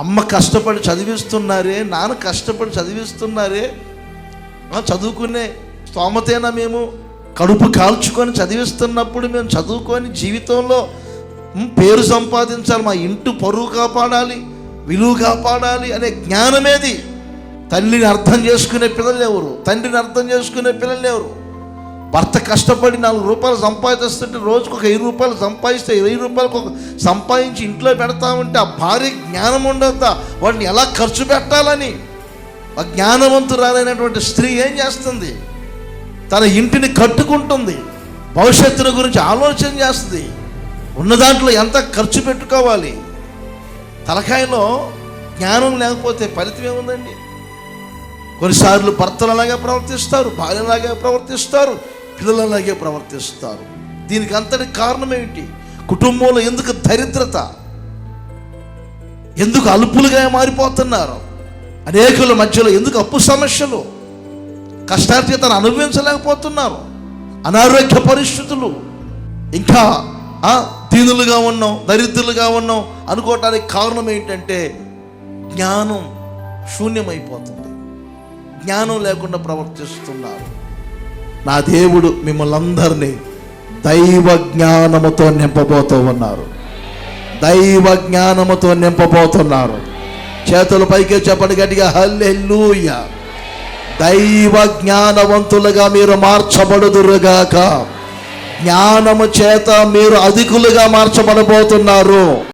అమ్మ కష్టపడి చదివిస్తున్నారే నాన్న కష్టపడి చదివిస్తున్నారే. చదువుకునే స్తోమతేనా మేము? కడుపు కాల్చుకొని చదివిస్తున్నప్పుడు మేము చదువుకొని జీవితంలో పేరు సంపాదించాలి మా ఇంటి పరువు కాపాడాలి విలువ కాపాడాలి అనే జ్ఞానమేది. తల్లిని అర్థం చేసుకునే పిల్లలు ఎవరు? తండ్రిని అర్థం చేసుకునే పిల్లలు ఎవరు? భర్త కష్టపడి నాలుగు రూపాయలు సంపాదిస్తుంటే రోజుకు ఒక ఐదు రూపాయలు సంపాదిస్తే ఇరవై రూపాయలకు ఒక సంపాదించి ఇంట్లో పెడతా ఉంటే ఆ భార్య జ్ఞానం ఉండద్దా? వాడిని ఎలా ఖర్చు పెట్టాలని? ఆ జ్ఞానవంతురాలైనటువంటి స్త్రీ ఏం చేస్తుంది? తన ఇంటిని కట్టుకుంటుంది. భవిష్యత్తును గురించి ఆలోచన చేస్తుంది. ఉన్న దాంట్లో ఎంత ఖర్చు పెట్టుకోవాలి? తలకాయలో జ్ఞానం లేకపోతే ఫలితం ఏముందండి? కొన్నిసార్లు భర్తలలాగా ప్రవర్తిస్తారు భార్యలాగే ప్రవర్తిస్తారు. పిల్లలు ప్రవర్తిస్తారు. దీనికి అంతటి కారణం ఏమిటి? కుటుంబంలో ఎందుకు దరిద్రత? ఎందుకు అలుపులుగా మారిపోతున్నారు? అనేకుల మధ్యలో ఎందుకు అప్పు సమస్యలు? కష్టార్జితను అనుభవించలేకపోతున్నారు. అనారోగ్య పరిస్థితులు. ఇంకా దీనులుగా ఉన్నాం దరిద్రులుగా ఉన్నాం అనుకోవటానికి కారణం ఏంటంటే జ్ఞానం శూన్యమైపోతుంది. జ్ఞానం లేకుండా ప్రవర్తిస్తున్నారు. నా దేవుడు మిమ్మల్ని అందరినీ దైవ జ్ఞానముతో నింపబోతూ ఉన్నారు. దైవ జ్ఞానముతో నింపబోతున్నారు. చేతుల పైకే చెప్పండి గట్టిగా హల్లెలూయ! దైవ జ్ఞానవంతులుగా మీరు మార్చబడుదురుగాక. జ్ఞానము చేత మీరు అధికులుగా మార్చబడబోతున్నారు.